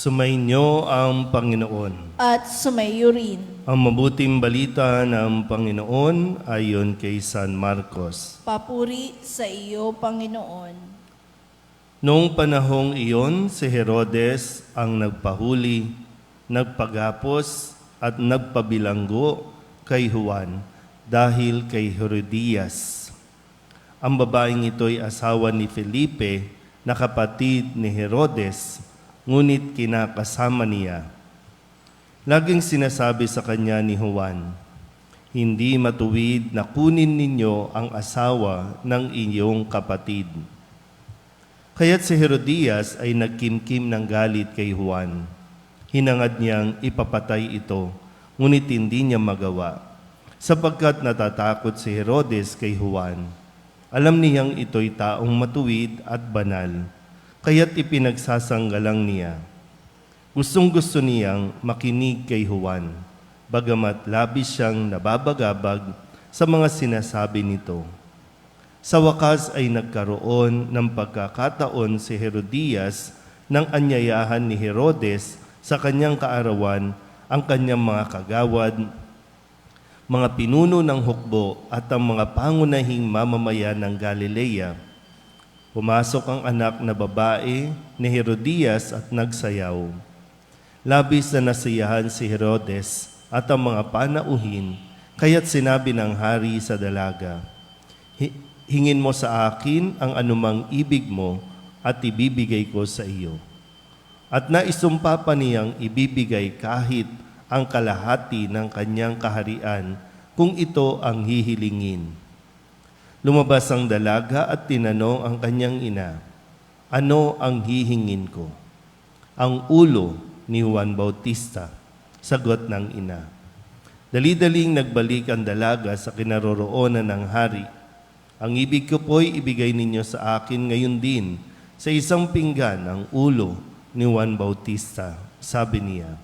Sumainyo ang Panginoon. at sumayo rin. Ang mabuting balita ng Panginoon ayon kay San Marcos. Papuri sa iyo, Panginoon. Noong panahong iyon, si Herodes ang nagpahuli, nagpagapos at nagpabilanggo kay Juan dahil kay Herodias. Ang babaeng ito'y asawa ni Felipe na kapatid ni Herodes, ngunit kinakasama niya. Laging sinasabi sa kanya ni Juan, Hindi matuwid na kunin ninyo ang asawa ng inyong kapatid. Kaya't si Herodias ay nagkimkim ng galit kay Juan. Hinangad niyang ipapatay ito, ngunit hindi niya magawa, sapagkat natatakot si Herodes kay Juan. Alam niyang ito'y taong matuwid at banal, kaya't ipinagsasanggalang niya. Gustong gusto niyang makinig kay Juan, bagamat labis siyang nababagabag sa mga sinasabi nito. Sa wakas ay nagkaroon ng pagkakataon si Herodias ng anyayahan ni Herodes sa kanyang kaarawan ang kanyang mga kagawad, mga pinuno ng hukbo at ang mga pangunahing mamamayan ng Galilea. Pumasok ang anak na babae ni Herodias at nagsayaw. Labis na nasiyahan si Herodes at ang mga panauhin, kaya't sinabi ng hari sa dalaga, "Hi- Hingin mo sa akin ang anumang ibig mo at ibibigay ko sa iyo. At naisumpa pa niyang ibibigay kahit ang kalahati ng kanyang kaharian kung ito ang hihilingin. Lumabas ang dalaga at tinanong ang kanyang ina, Ano ang hihingin ko? Ang ulo ni Juan Bautista, sagot ng ina. Dali-daling nagbalik ang dalaga sa kinaroroonan ng hari. Ang ibig ko po'y ibigay ninyo sa akin ngayon din sa isang pinggan ang ulo ni Juan Bautista, sabi niya.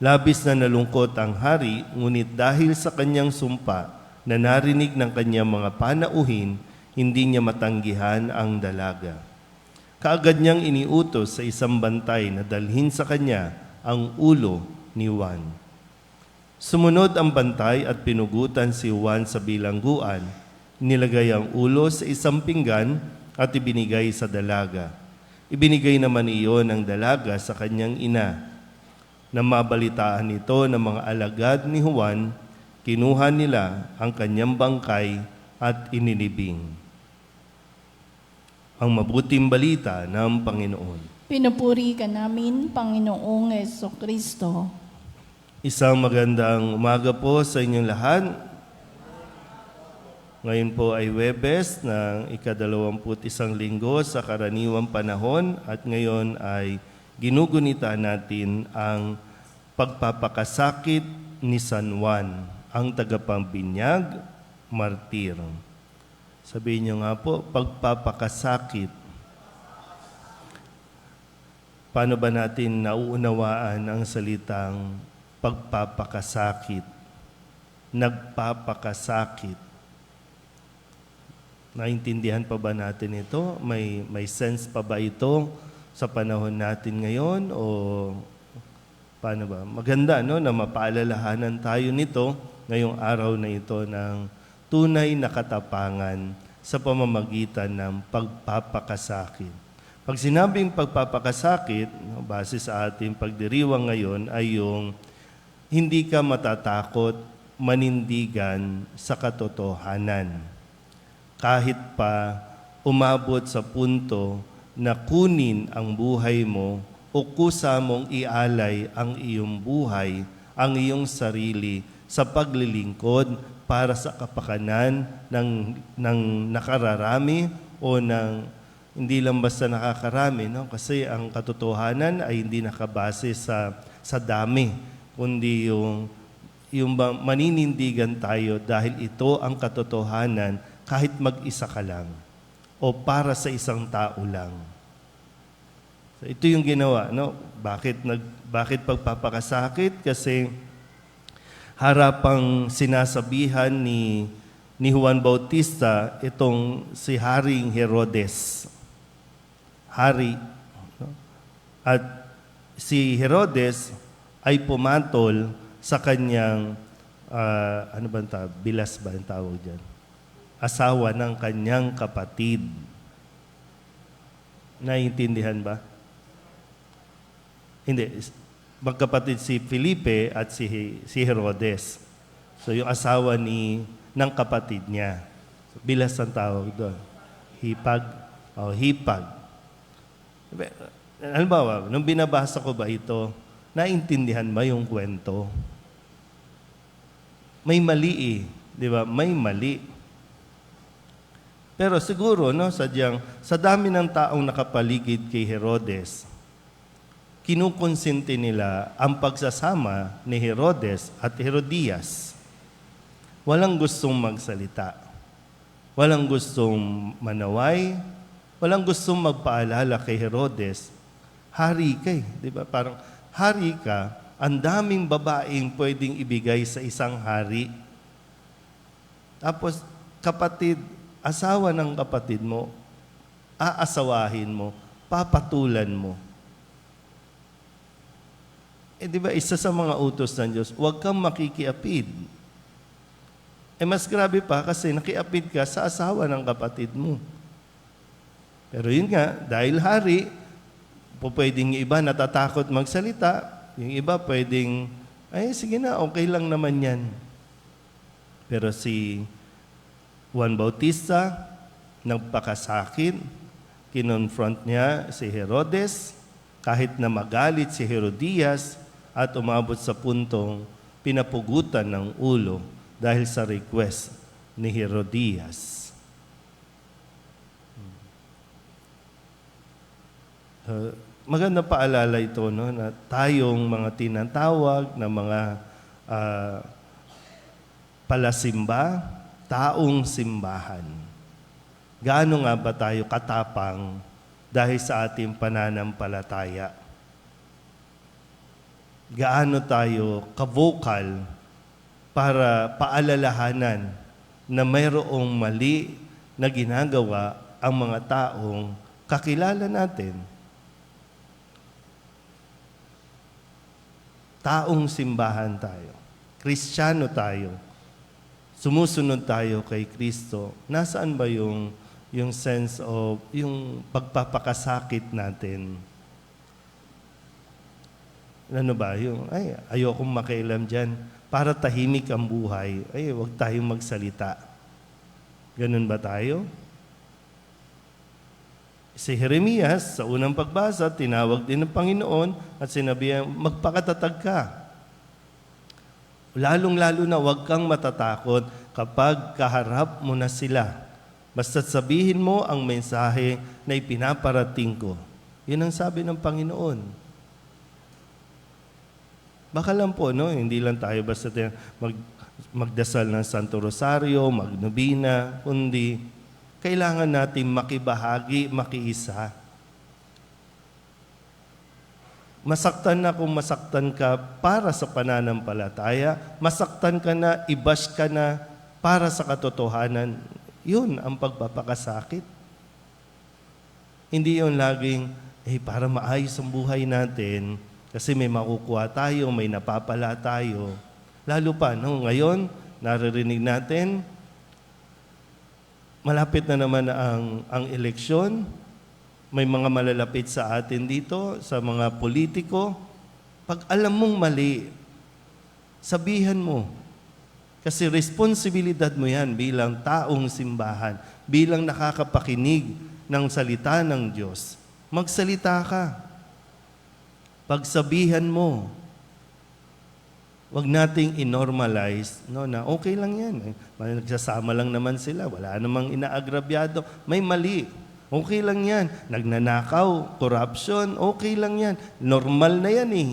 Labis na nalungkot ang hari, ngunit dahil sa kanyang sumpa na narinig ng kanyang mga panauhin, hindi niya matanggihan ang dalaga. Kaagad niyang iniutos sa isang bantay na dalhin sa kanya ang ulo ni Juan. Sumunod ang bantay at pinugutan si Juan sa bilangguan. Nilagay ang ulo sa isang pinggan at ibinigay sa dalaga. Ibinigay naman iyon ng dalaga sa kanyang ina. Nang mabalitaan ito ng mga alagad ni Juan, kinuha nila ang kanyang bangkay at inilibing. Ang mabuting balita ng Panginoon. Pinupuri ka namin, Panginoong Yeso Kristo. Isang magandang umaga po sa inyong lahat. Ngayon po ay Webes ng ikadalawamput isang linggo sa karaniwang panahon at ngayon ay ginugunita natin ang pagpapakasakit ni San Juan, ang tagapambinyag, martir. Sabihin niyo nga po, pagpapakasakit. Paano ba natin nauunawaan ang salitang pagpapakasakit? Nagpapakasakit. Naintindihan pa ba natin ito? May, may sense pa ba ito sa panahon natin ngayon? O paano ba? Maganda no, na mapaalalahanan tayo nito ngayong araw na ito ng tunay na katapangan sa pamamagitan ng pagpapakasakit. Pag sinabing pagpapakasakit, no, base sa ating pagdiriwang ngayon, ay yung hindi ka matatakot manindigan sa katotohanan kahit pa umabot sa punto na kunin ang buhay mo o kusa mong ialay ang iyong buhay, ang iyong sarili sa paglilingkod para sa kapakanan ng, ng nakararami o ng hindi lang basta nakakarami, no? kasi ang katotohanan ay hindi nakabase sa, sa dami, kundi yung, yung maninindigan tayo dahil ito ang katotohanan kahit mag-isa ka lang o para sa isang tao lang. So, ito yung ginawa, no? Bakit nag bakit pagpapakasakit? Kasi harapang sinasabihan ni ni Juan Bautista itong si Haring Herodes. Hari. At si Herodes ay pumatol sa kanyang, ah, ano ba tawag? Bilas ba ang tawag dyan? Asawa ng kanyang kapatid. Naiintindihan ba? Hindi. Magkapatid si Felipe at si, si Herodes. So yung asawa ni ng kapatid niya. So, bilas ang tawag doon. Hipag. O hipag. Halimbawa, nung binabasa ko ba ito, naintindihan ba yung kwento? May mali eh. Di ba? May mali. Pero siguro, no, sadyang, sa dami ng taong nakapaligid kay Herodes, kinukonsinti nila ang pagsasama ni Herodes at Herodias. Walang gustong magsalita. Walang gustong manaway. Walang gustong magpaalala kay Herodes. Hari ka eh. Di ba? Parang hari ka, ang daming babaeng pwedeng ibigay sa isang hari. Tapos, kapatid, asawa ng kapatid mo, aasawahin mo, papatulan mo. Eh di ba, isa sa mga utos ng Diyos, huwag kang makikiapid. Eh mas grabe pa kasi nakiapid ka sa asawa ng kapatid mo. Pero yun nga, dahil hari, po pwedeng iba natatakot magsalita, yung iba pwedeng, ay sige na, okay lang naman yan. Pero si Juan Bautista, nagpakasakit, kinonfront niya si Herodes, kahit na magalit si Herodias at umabot sa puntong pinapugutan ng ulo dahil sa request ni Herodias. Uh, maganda paalala ito no, na tayong mga tinatawag na mga ah, palasimba, taong simbahan. Gaano nga ba tayo katapang dahil sa ating pananampalataya? Gaano tayo kavokal para paalalahanan na mayroong mali na ginagawa ang mga taong kakilala natin? Taong simbahan tayo. Kristiyano tayo sumusunod tayo kay Kristo, nasaan ba yung yung sense of yung pagpapakasakit natin? Ano ba? Yung, ay, ayokong makialam dyan. Para tahimik ang buhay, ay, wag tayong magsalita. Ganun ba tayo? Si Jeremias, sa unang pagbasa, tinawag din ng Panginoon at sinabi, magpakatatag ka. Lalong-lalo na huwag kang matatakot kapag kaharap mo na sila. Basta sabihin mo ang mensahe na ipinaparating ko. Yun ang sabi ng Panginoon. Baka lang po, no? hindi lang tayo basta mag, magdasal ng Santo Rosario, magnobina, kundi kailangan natin makibahagi, makiisa. Masaktan na kung masaktan ka para sa pananampalataya, masaktan ka na, ibash ka na para sa katotohanan. Yun ang pagpapakasakit. Hindi yun laging, eh, para maayos ang buhay natin, kasi may makukuha tayo, may napapala tayo. Lalo pa, no, ngayon, naririnig natin, malapit na naman ang, ang eleksyon, may mga malalapit sa atin dito, sa mga politiko. Pag alam mong mali, sabihan mo. Kasi responsibilidad mo yan bilang taong simbahan, bilang nakakapakinig ng salita ng Diyos. Magsalita ka. Pagsabihan mo. Huwag nating inormalize no, na okay lang yan. Eh, Nagsasama lang naman sila. Wala namang inaagrabyado. May mali. Okay lang yan. Nagnanakaw, corruption, okay lang yan. Normal na yan eh.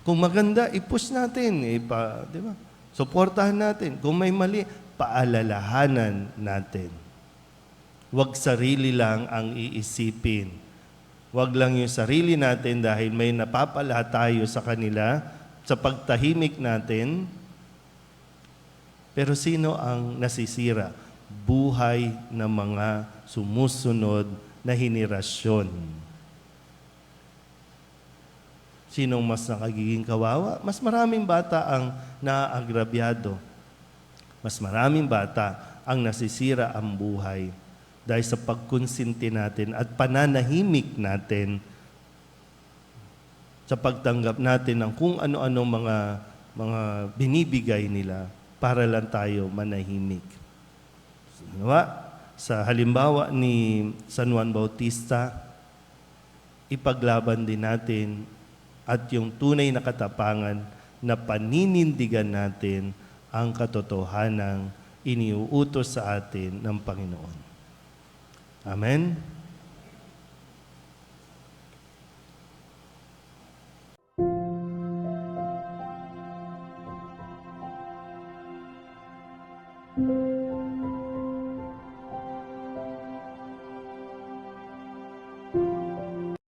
Kung maganda, i-push natin. Ipa, di ba? Suportahan natin. Kung may mali, paalalahanan natin. Huwag sarili lang ang iisipin. Huwag lang yung sarili natin dahil may napapala tayo sa kanila sa pagtahimik natin. Pero sino ang nasisira? Buhay ng mga sumusunod na henerasyon. Sinong mas nakagiging kawawa? Mas maraming bata ang naaagrabyado. Mas maraming bata ang nasisira ang buhay dahil sa pagkonsinti natin at pananahimik natin sa pagtanggap natin ng kung ano-ano mga mga binibigay nila para lang tayo manahimik. Ginawa, sa halimbawa ni San Juan Bautista, ipaglaban din natin at yung tunay na katapangan na paninindigan natin ang katotohanang iniuutos sa atin ng Panginoon. Amen?